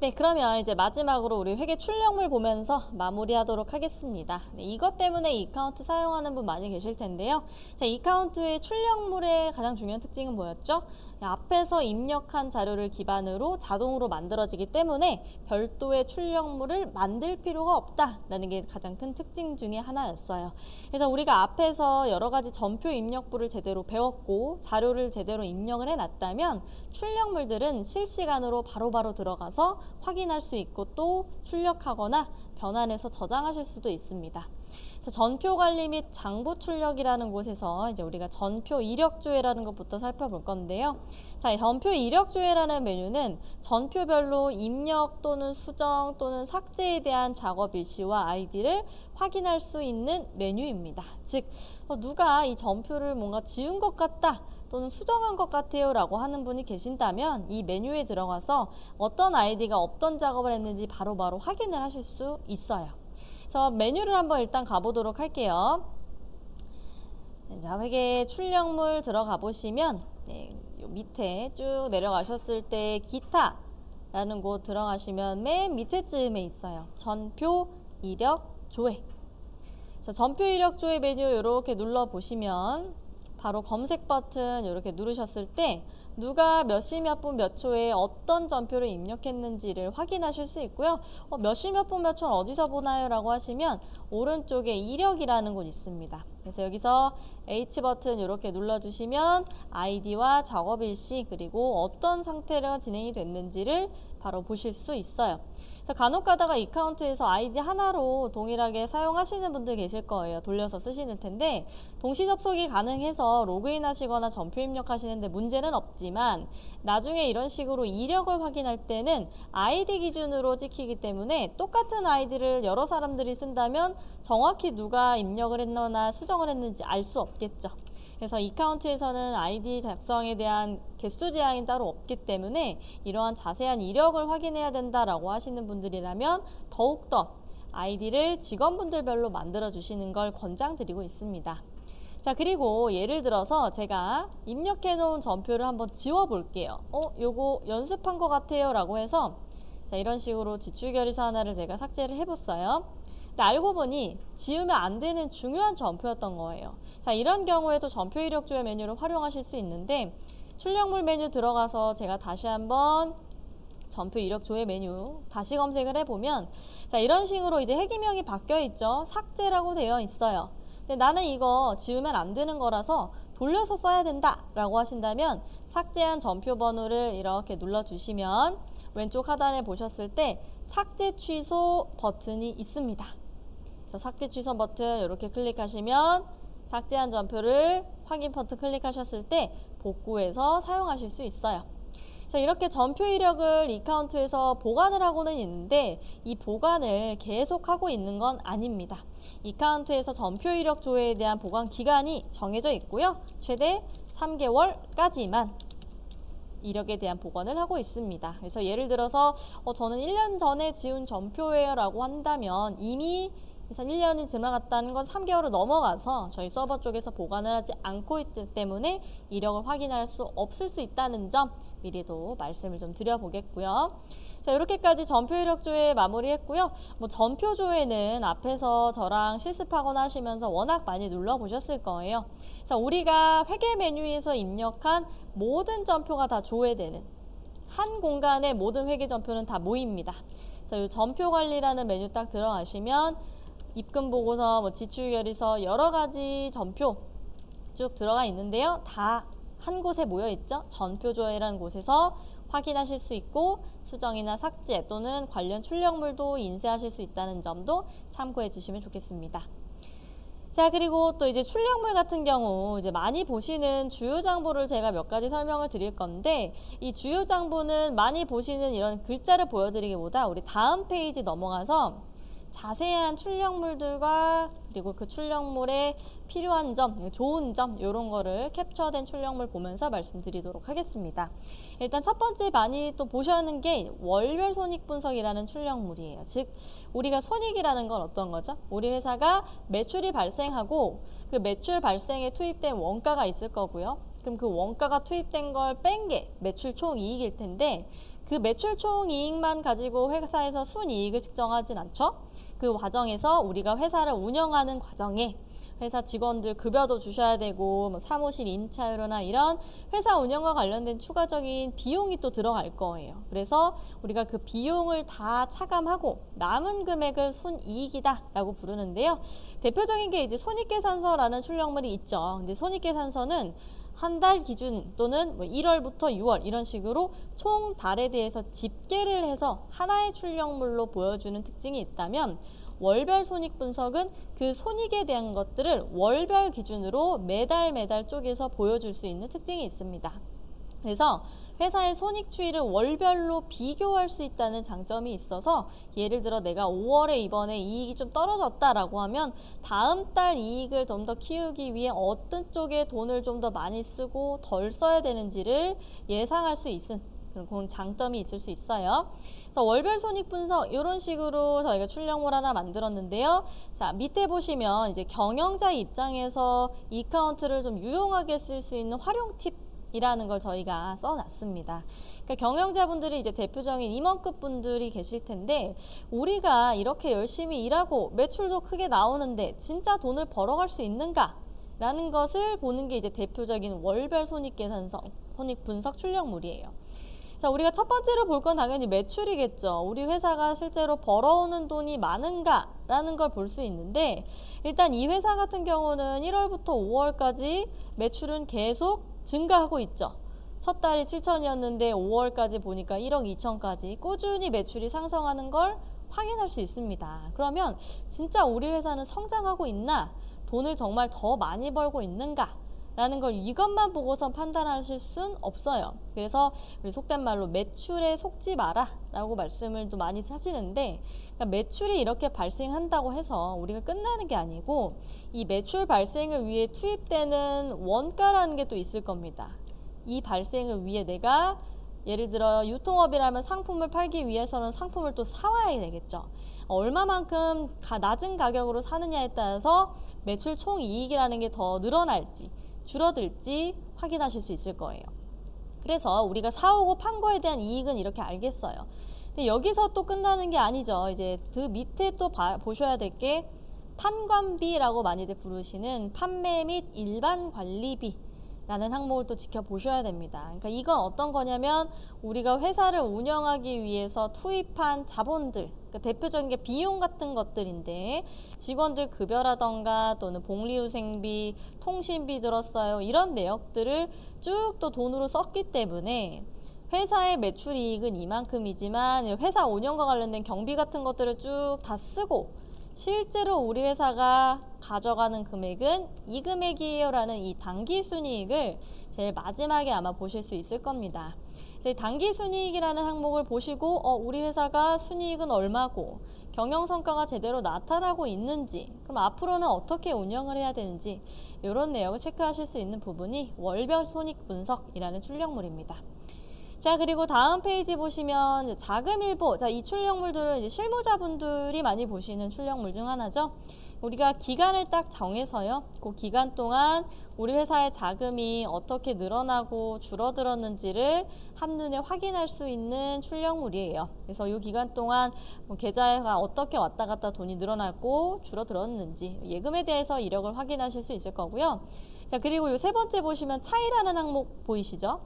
네, 그러면 이제 마지막으로 우리 회계 출력물 보면서 마무리하도록 하겠습니다. 네, 이것 때문에 이 카운트 사용하는 분 많이 계실 텐데요. 자, 이 카운트의 출력물의 가장 중요한 특징은 뭐였죠? 앞에서 입력한 자료를 기반으로 자동으로 만들어지기 때문에 별도의 출력물을 만들 필요가 없다라는 게 가장 큰 특징 중에 하나였어요. 그래서 우리가 앞에서 여러 가지 전표 입력부를 제대로 배웠고 자료를 제대로 입력을 해놨다면 출력물들은 실시간으로 바로바로 들어가서 확인할 수 있고 또 출력하거나 변환해서 저장하실 수도 있습니다. 전표 관리 및 장부 출력이라는 곳에서 이제 우리가 전표 이력 조회라는 것부터 살펴볼 건데요. 자, 이 전표 이력 조회라는 메뉴는 전표별로 입력 또는 수정 또는 삭제에 대한 작업 일시와 아이디를 확인할 수 있는 메뉴입니다. 즉, 어, 누가 이 전표를 뭔가 지운 것 같다. 또는 수정한 것 같아요 라고 하는 분이 계신다면 이 메뉴에 들어가서 어떤 아이디가 어떤 작업을 했는지 바로바로 확인을 하실 수 있어요. 그래서 메뉴를 한번 일단 가보도록 할게요. 자, 회계 출력물 들어가 보시면 네, 요 밑에 쭉 내려가셨을 때 기타라는 곳 들어가시면 맨 밑에쯤에 있어요. 전표 이력 조회. 그래서 전표 이력 조회 메뉴 이렇게 눌러 보시면 바로 검색 버튼 이렇게 누르셨을 때 누가 몇 시 몇 분 몇 초에 어떤 전표를 입력했는지를 확인하실 수 있고요. 어, 몇 시 몇 분 몇 초는 어디서 보나요? 라고 하시면 오른쪽에 이력이라는 곳 있습니다. 그래서 여기서 H 버튼 이렇게 눌러주시면 아이디와 작업 일시 그리고 어떤 상태로 진행이 됐는지를 바로 보실 수 있어요. 자, 간혹 가다가 이 카운트에서 아이디 하나로 동일하게 사용하시는 분들 계실 거예요. 돌려서 쓰시는 텐데 동시 접속이 가능해서 로그인 하시거나 전표 입력하시는데 문제는 없지만 나중에 이런 식으로 이력을 확인할 때는 아이디 기준으로 찍히기 때문에 똑같은 아이디를 여러 사람들이 쓴다면 정확히 누가 입력을 했거나 수정을 했는지 알 수 없겠죠. 그래서 이 카운트에서는 아이디 작성에 대한 개수 제한이 따로 없기 때문에 이러한 자세한 이력을 확인해야 된다라고 하시는 분들이라면 더욱더 아이디를 직원분들별로 만들어 주시는 걸 권장드리고 있습니다. 자, 그리고 예를 들어서 제가 입력해 놓은 전표를 한번 지워 볼게요. 어, 요거 연습한 것 같아요. 라고 해서 자, 이런 식으로 지출 결의서 하나를 제가 삭제를 해봤어요. 알고 보니 지우면 안 되는 중요한 전표였던 거예요. 자, 이런 경우에도 전표 이력 조회 메뉴를 활용하실 수 있는데 출력물 메뉴 들어가서 제가 다시 한번 전표 이력 조회 메뉴 다시 검색을 해보면 자 이런 식으로 이제 해기명이 바뀌어 있죠. 삭제라고 되어 있어요. 근데 나는 이거 지우면 안 되는 거라서 돌려서 써야 된다 라고 하신다면 삭제한 전표 번호를 이렇게 눌러 주시면 왼쪽 하단에 보셨을 때 삭제 취소 버튼이 있습니다 그래서 삭제 취소 버튼 이렇게 클릭하시면 삭제한 전표를 확인 버튼 클릭하셨을 때 복구해서 사용하실 수 있어요. 자, 이렇게 전표 이력을 이 카운트에서 보관을 하고는 있는데 이 보관을 계속하고 있는 건 아닙니다. 이 카운트에서 전표 이력 조회에 대한 보관 기간이 정해져 있고요. 최대 3개월까지만 이력에 대한 보관을 하고 있습니다. 그래서 예를 들어서 어, 저는 1년 전에 지운 전표예요 라고 한다면 이미 그래서 1년이 지나갔다는 건 3개월을 넘어가서 저희 서버 쪽에서 보관을 하지 않고 있기 때문에 이력을 확인할 수 없을 수 있다는 점 미리도 말씀을 좀 드려보겠고요. 자, 이렇게까지 전표 이력 조회 마무리했고요. 뭐 전표 조회는 앞에서 저랑 실습하거나 하시면서 워낙 많이 눌러보셨을 거예요. 그래서 우리가 회계 메뉴에서 입력한 모든 전표가 다 조회되는 한 공간에 모든 회계 전표는 다 모입니다. 그래서 이 전표 관리라는 메뉴 딱 들어가시면 입금 보고서, 뭐 지출 결의서 여러 가지 전표 쭉 들어가 있는데요. 다 한 곳에 모여 있죠. 전표 조회라는 곳에서 확인하실 수 있고 수정이나 삭제 또는 관련 출력물도 인쇄하실 수 있다는 점도 참고해 주시면 좋겠습니다. 자 그리고 또 이제 출력물 같은 경우 이제 많이 보시는 주요 장부를 제가 몇 가지 설명을 드릴 건데 이 주요 장부는 많이 보시는 이런 글자를 보여드리기보다 우리 다음 페이지 넘어가서 자세한 출력물들과 그리고 그 출력물에 필요한 점, 좋은 점 이런 거를 캡처된 출력물 보면서 말씀드리도록 하겠습니다. 일단 첫 번째 많이 또 보셔는 게 월별 손익 분석이라는 출력물이에요. 즉 우리가 손익이라는 건 어떤 거죠? 우리 회사가 매출이 발생하고 그 매출 발생에 투입된 원가가 있을 거고요. 그럼 그 원가가 투입된 걸 뺀 게 매출 총 이익일 텐데 그 매출 총 이익만 가지고 회사에서 순이익을 측정하진 않죠. 그 과정에서 우리가 회사를 운영하는 과정에 회사 직원들 급여도 주셔야 되고 뭐 사무실 임차료나 이런 회사 운영과 관련된 추가적인 비용이 또 들어갈 거예요. 그래서 우리가 그 비용을 다 차감하고 남은 금액을 손이익이다라고 부르는데요. 대표적인 게 이제 손익계산서라는 출력물이 있죠. 근데 손익계산서는 한 달 기준 또는 뭐 1월부터 6월 이런 식으로 총 달에 대해서 집계를 해서 하나의 출력물로 보여주는 특징이 있다면 월별 손익 분석은 그 손익에 대한 것들을 월별 기준으로 매달 매달 쪼개서 보여줄 수 있는 특징이 있습니다. 그래서 회사의 손익 추이를 월별로 비교할 수 있다는 장점이 있어서 예를 들어 내가 5월에 이번에 이익이 좀 떨어졌다라고 하면 다음 달 이익을 좀 더 키우기 위해 어떤 쪽에 돈을 좀 더 많이 쓰고 덜 써야 되는지를 예상할 수 있는 그런 장점이 있을 수 있어요. 그래서 월별 손익 분석 이런 식으로 저희가 출력물 하나 만들었는데요. 자 밑에 보시면 이제 경영자 입장에서 이 카운트를 좀 유용하게 쓸 수 있는 활용 팁 이라는 걸 저희가 써놨습니다. 그러니까 경영자분들이 이제 대표적인 임원급 분들이 계실 텐데 우리가 이렇게 열심히 일하고 매출도 크게 나오는데 진짜 돈을 벌어갈 수 있는가? 라는 것을 보는 게 이제 대표적인 월별 손익 계산서, 손익 분석 출력물이에요. 자, 우리가 첫 번째로 볼 건 당연히 매출이겠죠. 우리 회사가 실제로 벌어오는 돈이 많은가라는 걸 볼 수 있는데 일단 이 회사 같은 경우는 1월부터 5월까지 매출은 계속 증가하고 있죠. 첫 달이 7천이었는데 5월까지 보니까 1억 2천까지 꾸준히 매출이 상승하는 걸 확인할 수 있습니다. 그러면 진짜 우리 회사는 성장하고 있나? 돈을 정말 더 많이 벌고 있는가? 라는 걸 이것만 보고선 판단하실 순 없어요. 그래서 우리 속된 말로 매출에 속지 마라 라고 말씀을 좀 많이 하시는데 그러니까 매출이 이렇게 발생한다고 해서 우리가 끝나는 게 아니고 이 매출 발생을 위해 투입되는 원가라는 게 또 있을 겁니다. 이 발생을 위해 내가 예를 들어 유통업이라면 상품을 팔기 위해서는 상품을 또 사와야 되겠죠. 얼마만큼 낮은 가격으로 사느냐에 따라서 매출 총 이익이라는 게 더 늘어날지 줄어들지 확인하실 수 있을 거예요. 그래서 우리가 사오고 판 거에 대한 이익은 이렇게 알겠어요. 근데 여기서 또 끝나는 게 아니죠. 이제 그 밑에 또 봐, 보셔야 될 게 판관비라고 많이들 부르시는 판매 및 일반 관리비 라는 항목을 또 지켜보셔야 됩니다. 그러니까 이건 어떤 거냐면 우리가 회사를 운영하기 위해서 투입한 자본들, 그러니까 대표적인 게 비용 같은 것들인데 직원들 급여라던가 또는 복리후생비, 통신비 들었어요. 이런 내역들을 쭉 또 돈으로 썼기 때문에 회사의 매출 이익은 이만큼이지만 회사 운영과 관련된 경비 같은 것들을 쭉 다 쓰고 실제로 우리 회사가 가져가는 금액은 이 금액이에요라는 이 단기 순이익을 제일 마지막에 아마 보실 수 있을 겁니다. 이제 단기 순이익이라는 항목을 보시고 어, 우리 회사가 순이익은 얼마고 경영 성과가 제대로 나타나고 있는지 그럼 앞으로는 어떻게 운영을 해야 되는지 이런 내용을 체크하실 수 있는 부분이 월별 손익 분석이라는 출력물입니다. 자 그리고 다음 페이지 보시면 자금일보 자이 출력물들은 이제 실무자분들이 많이 보시는 출력물 중 하나죠. 우리가 기간을 딱 정해서요. 그 기간 동안 우리 회사의 자금이 어떻게 늘어나고 줄어들었는지를 한눈에 확인할 수 있는 출력물이에요. 그래서 이 기간 동안 뭐 계좌가 어떻게 왔다 갔다 돈이 늘어났고 줄어들었는지 예금에 대해서 이력을 확인하실 수 있을 거고요. 자 그리고 이 세 번째 보시면 차이라는 항목 보이시죠?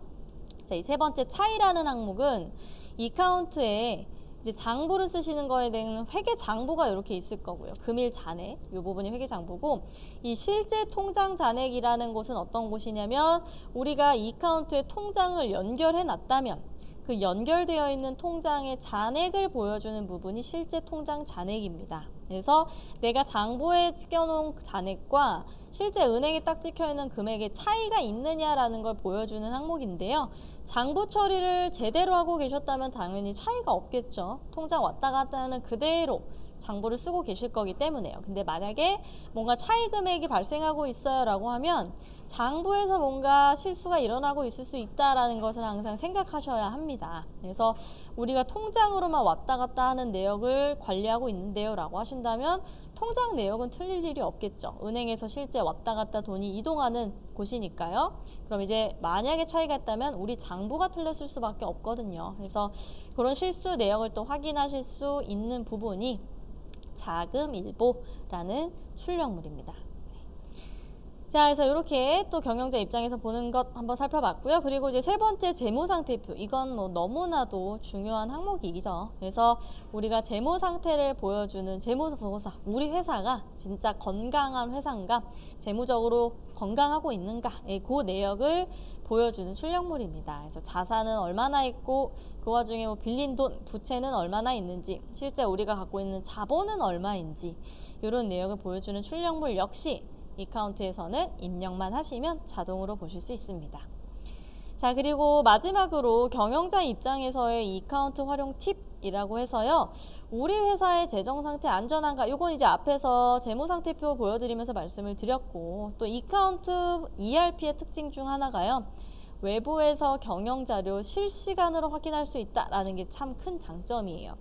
자, 이 세 번째 차이라는 항목은 이 카운트에 이제 장부를 쓰시는 거에 대한 회계 장부가 이렇게 있을 거고요. 금일 잔액 이 부분이 회계 장부고 이 실제 통장 잔액이라는 곳은 어떤 곳이냐면 우리가 이 카운트에 통장을 연결해 놨다면 그 연결되어 있는 통장의 잔액을 보여주는 부분이 실제 통장 잔액입니다. 그래서 내가 장부에 찍혀놓은 잔액과 실제 은행에 딱 찍혀 있는 금액의 차이가 있느냐라는 걸 보여주는 항목인데요. 장부 처리를 제대로 하고 계셨다면 당연히 차이가 없겠죠. 통장 왔다 갔다 하는 그대로 장부를 쓰고 계실 거기 때문에요. 근데 만약에 뭔가 차이 금액이 발생하고 있어요 라고 하면 장부에서 뭔가 실수가 일어나고 있을 수 있다라는 것을 항상 생각하셔야 합니다. 그래서 우리가 통장으로만 왔다 갔다 하는 내역을 관리하고 있는데요 라고 하신다면 통장 내역은 틀릴 일이 없겠죠. 은행에서 실제 왔다 갔다 돈이 이동하는 곳이니까요. 그럼 이제 만약에 차이가 있다면 우리 장 부가 틀렸을 수밖에 없거든요. 그래서 그런 실수 내역을 또 확인하실 수 있는 부분이 자금 일보라는 출력물입니다. 자, 그래서 이렇게 또 경영자 입장에서 보는 것 한번 살펴봤고요. 그리고 이제 세 번째 재무상태표. 이건 뭐 너무나도 중요한 항목이죠. 그래서 우리가 재무 상태를 보여주는 재무보고서. 우리 회사가 진짜 건강한 회사인가, 재무적으로 건강하고 있는가, 예, 그 내역을 보여주는 출력물입니다. 그래서 자산은 얼마나 있고 그 와중에 뭐 빌린 돈, 부채는 얼마나 있는지, 실제 우리가 갖고 있는 자본은 얼마인지 이런 내역을 보여주는 출력물 역시 이 카운트에서는 입력만 하시면 자동으로 보실 수 있습니다. 자, 그리고 마지막으로 경영자 입장에서의 이 카운트 활용 팁이라고 해서요. 우리 회사의 재정 상태 안전한가? 요건 이제 앞에서 재무 상태표 보여드리면서 말씀을 드렸고 또 이 카운트 ERP의 특징 중 하나가요. 외부에서 경영 자료 실시간으로 확인할 수 있다라는 게 참 큰 장점이에요.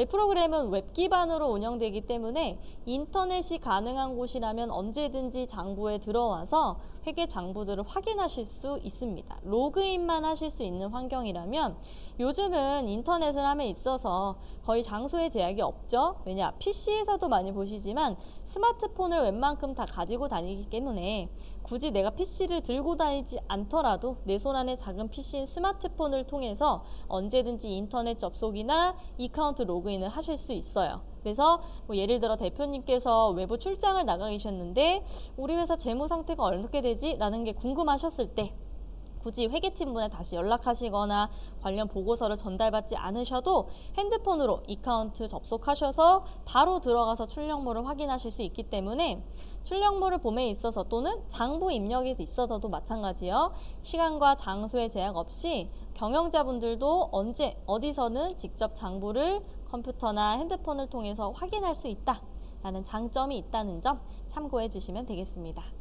저희 프로그램은 웹 기반으로 운영되기 때문에 인터넷이 가능한 곳이라면 언제든지 장부에 들어와서 회계 장부들을 확인하실 수 있습니다. 로그인만 하실 수 있는 환경이라면 요즘은 인터넷을 함에 있어서 거의 장소에 제약이 없죠. 왜냐 PC에서도 많이 보시지만 스마트폰을 웬만큼 다 가지고 다니기 때문에 굳이 내가 PC를 들고 다니지 않더라도 내 손 안에 작은 PC인 스마트폰을 통해서 언제든지 인터넷 접속이나 이카운트 로그인을 하실 수 있어요. 그래서 뭐 예를 들어 대표님께서 외부 출장을 나가 계셨는데 우리 회사 재무 상태가 어떻게 되지? 라는 게 궁금하셨을 때 굳이 회계팀분에 다시 연락하시거나 관련 보고서를 전달받지 않으셔도 핸드폰으로 이카운트 접속하셔서 바로 들어가서 출력물을 확인하실 수 있기 때문에 출력물을 봄에 있어서 또는 장부 입력에 있어서도 마찬가지요. 시간과 장소의 제약 없이 경영자분들도 언제 어디서는 직접 장부를 컴퓨터나 핸드폰을 통해서 확인할 수 있다 라는 장점이 있다는 점 참고해 주시면 되겠습니다.